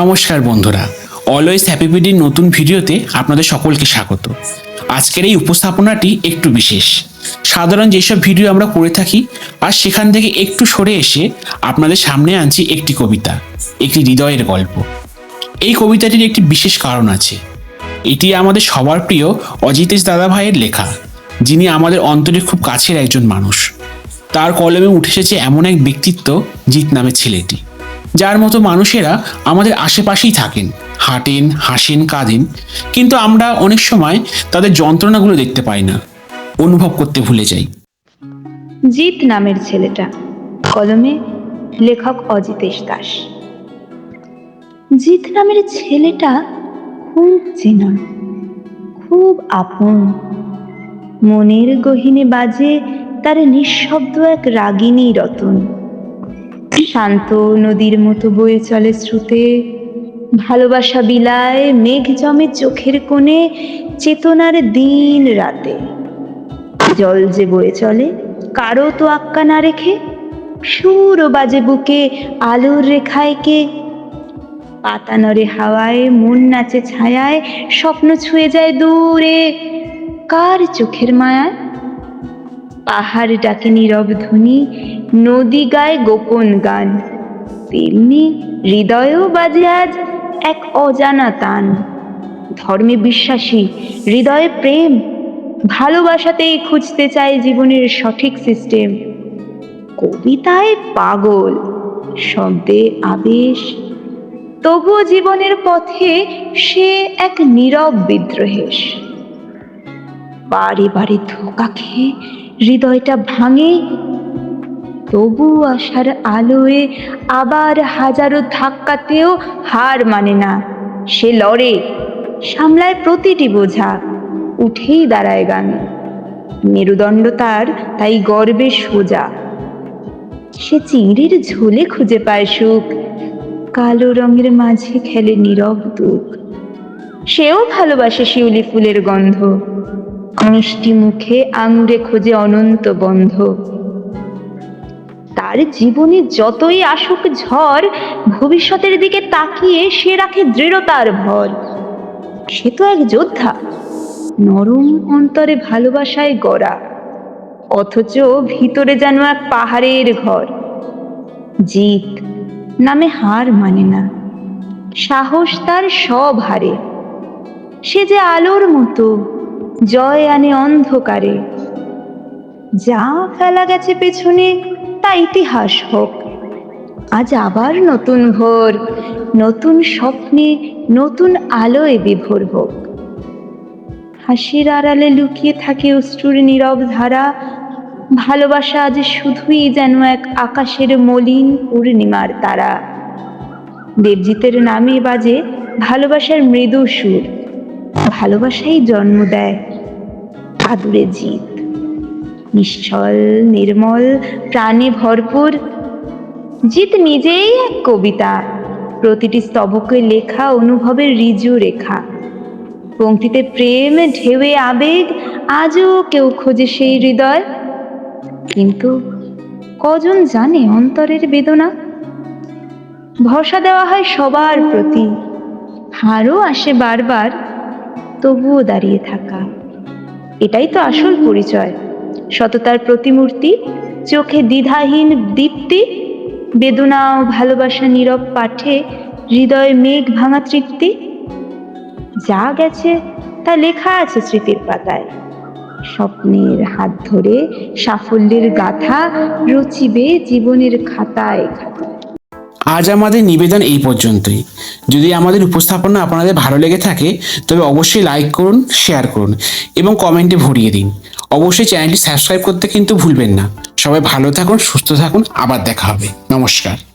নমস্কার বন্ধুরা। Always happy বিডির নতুন ভিডিওতে আপনাদের সকলকে স্বাগত। আজকের এই উপস্থাপনাটি একটু বিশেষ। সাধারণ যেসব ভিডিও আমরা করে থাকি, আর সেখান থেকে একটু সরে এসে আপনাদের সামনে আনছি একটি কবিতা, একটি হৃদয়ের গল্প। এই কবিতাটির একটি বিশেষ কারণ আছে। এটি আমাদের সবার প্রিয় অজিতেশ দাদাভাইয়ের লেখা, যিনি আমাদের অন্তরে খুব কাছের একজন মানুষ। তার কলমে উঠে এসেছে এমন এক ব্যক্তিত্ব জিৎ নামে ছেলেটি। যার মতো মানুষেরা আমাদের আশেপাশেই থাকেন, হাঁটেন, হাসেন, কাঁদেন, কিন্তু আমরা অনেক সময় তাদের যন্ত্রণাগুলো দেখতে পাই না, অনুভব করতে ভুলে যাই। জিৎ নামের ছেলেটা, কলমে লেখক অজিতেশ দাস। জিৎ নামের ছেলেটা খুব চেনা, খুব আপন। মনের গহিনে বাজে তার নিঃশব্দ এক রাগিনী রতন। শান্ত নদীর মতো বয়ে চলে শ্রুতে ভালোবাসা বিলায়, মেঘ জমে চোখের কোণে, চেতনার দিন রাতে। জল যে বয়ে চলে কারও তো আক্কা না রেখে, সুর ও বাজে বুকে আলোর রেখায় কে। পাতা নড়ে হাওয়ায়, মন নাচে ছায়ায়, স্বপ্ন ছুঁয়ে যায় দূরে, কার চোখের মায়ায়? পাহাড় ডাকে নীরব ধ্বনি নদী গায় গোপন গান। তেমনি হৃদয়েও বাজে আজ এক অজানা তান। ধর্মে বিশ্বাসী, হৃদয়ে প্রেম, ভালোবাসাতেই খুঁজতে চায় জীবনের সঠিক সিস্টেম। কবিতায় পাগল, শব্দে আবেশ। তবুও জীবনের পথে সে এক নীরব বিদ্রোহেশ। বারে বারে ধোকা খেয়ে হৃদয়টা ভাঙে, তবু আশার আলোয় আবার হাজারো ধাক্কাতেও হার মানে না। সে লড়ে, সামলায় প্রতিটি বোঝা, উঠেই দাঁড়ায় গান। মেরুদণ্ড তার, তাই গর্বে সোজা। সে চিংড়ির ঝোলে খুঁজে পায় সুখ, কালো রঙের মাঝে খেলে নীরব দুঃখ। সেও ভালোবাসে শিউলি ফুলের গন্ধ। মিষ্টি মুখে আঙুরে খোঁজে অনন্ত বন্ধ। তার জীবনে যতই আসুক ঝড়, ভবিষ্যতের দিকে তাকিয়ে সে রাখে দৃঢ়তার ভর। সে তো এক যোদ্ধা। নরম অন্তরে ভালোবাসায় গড়া। অথচ ভিতরে যেন এক পাহাড়ের ঘর। জিত নামে হার মানে না। সাহস তার সব হারে। সে যে আলোর মতো জয় আনে অন্ধকারে। যা ফেলা গেছে পেছনে, তা ইতিহাস হোক। আজ আবার নতুন ভোর, নতুন স্বপ্নে, নতুন আলোয় বিভোর হোক। হাসির আড়ালে লুকিয়ে থাকে অশ্রুর নীরব ধারা। ভালোবাসা আজ শুধুই যেন এক আকাশের মলিন পূর্ণিমার তারা। দেবজিতের নামে বাজে ভালোবাসার মৃদু সুর। ভালোবাসাই জন্ম দেয়। আদুরে জিত, নিশ্চল, নির্মল, প্রাণে ভরপুর। জিত নিজেই এক কবিতা, প্রতিটি স্তবকে লেখা অনুভবের রিজু রেখা। পংক্তিতে প্রেম, ঢেউয়ে আবেগ, আজও কেউ খোঁজে সেই হৃদয়। কিন্তু কজন জানে অন্তরের বেদনা? ভরসা দেওয়া হয় সবার প্রতি, হারও আসে বারবার। তবুও দাঁড়িয়ে থাকা। এটাই তো আসল পরিচয়। সততার প্রতিমূর্তি, চোখে দ্বিধাহীন দীপ্তি বেদনা ও ভালোবাসা নীরব পাঠে, হৃদয়ে মেঘ ভাঙা তৃপ্তি। যা গেছে, তা লেখা আছে স্মৃতির পাতায়। স্বপ্নের হাত ধরে সাফল্যের গাথা রচিবে জীবনের খাতায় খাতায়। আজ আমাদের নিবেদন এই পর্যন্তই। যদি আমাদের উপস্থাপনা আপনাদের ভালো লেগে থাকে, তবে অবশ্যই লাইক করুন শেয়ার করুন এবং কমেন্টে ভরিয়ে দিন। অবশ্যই চ্যানেলটি সাবস্ক্রাইব করতে কিন্তু ভুলবেন না। সবাই ভালো থাকুন, সুস্থ থাকুন, আবার দেখা হবে। নমস্কার।